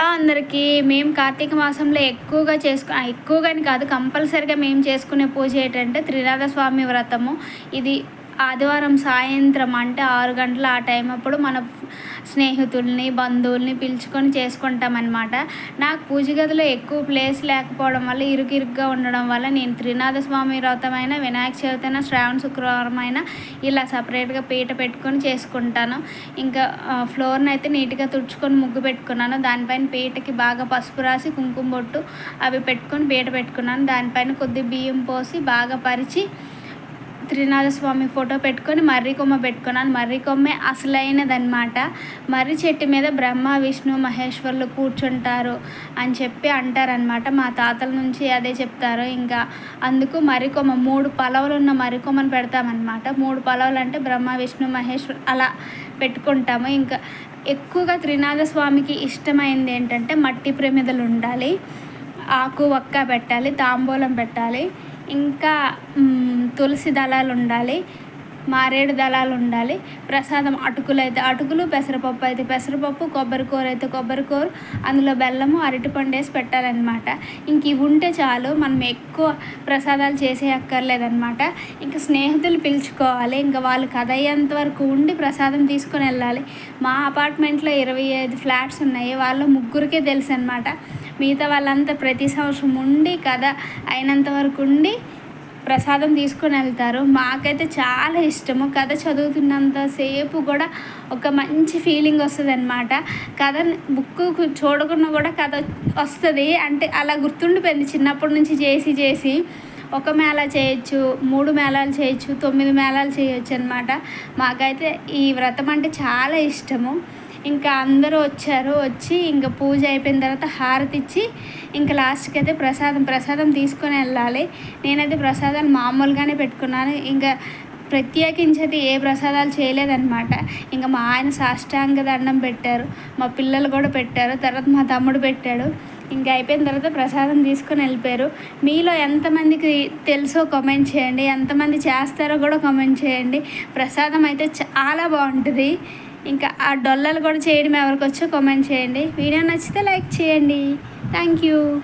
అందరికీ మేము కార్తీక మాసంలో ఎక్కువగా చేసుకు ఎక్కువగాని కాదు కంపల్సరిగా మేము చేసుకునే పూజ ఏంటంటే త్రినాథ స్వామి వ్రతము. ఇది ఆదివారం సాయంత్రం అంటే ఆరు గంటల ఆ టైం అప్పుడు మన స్నేహితుల్ని బంధువుల్ని పిలుచుకొని చేసుకుంటాం అనమాట నాకు పూజ గదిలో ఎక్కువ ప్లేస్ లేకపోవడం వల్ల ఇరుకిరుగ్గా ఉండడం వల్ల నేను త్రినాథ స్వామి వ్రతమైన వినాయక చవితి అయినా శ్రావణ శుక్రవారం అయినా ఇలా సపరేట్గా పీట పెట్టుకొని చేసుకుంటాను. ఇంకా ఫ్లోర్ని అయితే నీట్గా తుడుచుకొని ముగ్గు పెట్టుకున్నాను. దానిపైన పీటకి బాగా పసుపు రాసి కుంకుమ బొట్టు అవి పెట్టుకొని పీట పెట్టుకున్నాను. దానిపైన కొద్ది బియ్యం పోసి బాగా పరిచి త్రినాథ స్వామి ఫోటో పెట్టుకొని మర్రి కొమ్మ పెట్టుకున్నాను మర్రి కొమ్మే అసలైనదనమాట మర్రి చెట్టు మీద బ్రహ్మ విష్ణు మహేశ్వరులు కూర్చుంటారు అని చెప్పి అంటారనమాట మా తాతల నుంచి అదే చెప్తారు. ఇంకా అందుకు మర్రి కొమ్మ మూడు పలవలు ఉన్న మర్రి కొమ్మను పెడతామన్నమాట. మూడు పలవలు అంటే బ్రహ్మ విష్ణు మహేశ్వర్ అలా పెట్టుకుంటాము. ఇంకా ఎక్కువగా త్రినాథ స్వామికి ఇష్టమైంది ఏంటంటే మట్టి ప్రమిదలు ఉండాలి ఆకు వక్క పెట్టాలి తాంబూలం పెట్టాలి ఇంకా తులసి దళాలు ఉండాలి మారేడు దళాలు ఉండాలి ప్రసాదం అటుకులు అయితే అటుకులు పెసరపప్పు అయితే పెసరపప్పు కొబ్బరికూర అయితే కొబ్బరికూర అందులో బెల్లము అరటిపండు వేసి పెట్టాలన్నమాట. ఇంక ఇవి ఉంటే చాలు మనం ఎక్కువ ప్రసాదాలు చేసే అక్కర్లేదన్నమాట. ఇంకా స్నేహితులు పిలుచుకోవాలి ఇంకా వాళ్ళు కథ అయ్యేంత వరకు ఉండి ప్రసాదం తీసుకొని వెళ్ళాలి. మా అపార్ట్మెంట్లో ఇరవై ఐదు ఫ్లాట్స్ ఉన్నాయి వాళ్ళు ముగ్గురికే తెలుసు అనమాట మిగతా వాళ్ళంతా ప్రతి సంవత్సరం ఉండి కథ అయినంత వరకు ఉండి ప్రసాదం తీసుకొని వెళ్తారు. మాకైతే చాలా ఇష్టము. కథ చదువుతున్నంతసేపు కూడా ఒక మంచి ఫీలింగ్ వస్తుంది అనమాట కథ బుక్ చూడకుండా కూడా కథ వస్తుంది. అంటే అలా గుర్తుండిపోయింది చిన్నప్పటి నుంచి చేసి చేసి. ఒక మేళ చేయొచ్చు మూడు మేళాలు చేయొచ్చు తొమ్మిది మేళాలు చేయొచ్చు అనమాట మాకైతే ఈ వ్రతం అంటే చాలా ఇష్టము. ఇంకా అందరూ వచ్చారు వచ్చి ఇంకా పూజ అయిపోయిన తర్వాత హారతి ఇచ్చి ఇంకా లాస్ట్కి అయితే ప్రసాదం ప్రసాదం తీసుకొని వెళ్ళాలి. నేనైతే ప్రసాదాలు మామూలుగానే పెట్టుకున్నాను. ఇంకా ప్రత్యేకించి అయితే ఏ ప్రసాదాలు చేయలేదన్నమాట. ఇంకా మా ఆయన సాష్టాంగ దండం పెట్టారు. మా పిల్లలు కూడా పెట్టారు. తర్వాత మా తమ్ముడు పెట్టాడు. ఇంకా అయిపోయిన తర్వాత ప్రసాదం తీసుకొని వెళ్ళిపోయారు. మీలో ఎంతమందికి తెలుసో కామెంట్ చేయండి. ఎంతమంది చేస్తారో కూడా కామెంట్ చేయండి. ప్రసాదం అయితే చాలా బాగుంటుంది. ఇంకా ఆ డొల్లలు కూడా చేయడం ఎవరికి వచ్చో కామెంట్ చేయండి. వీడియో నచ్చితే లైక్ చేయండి. Thank you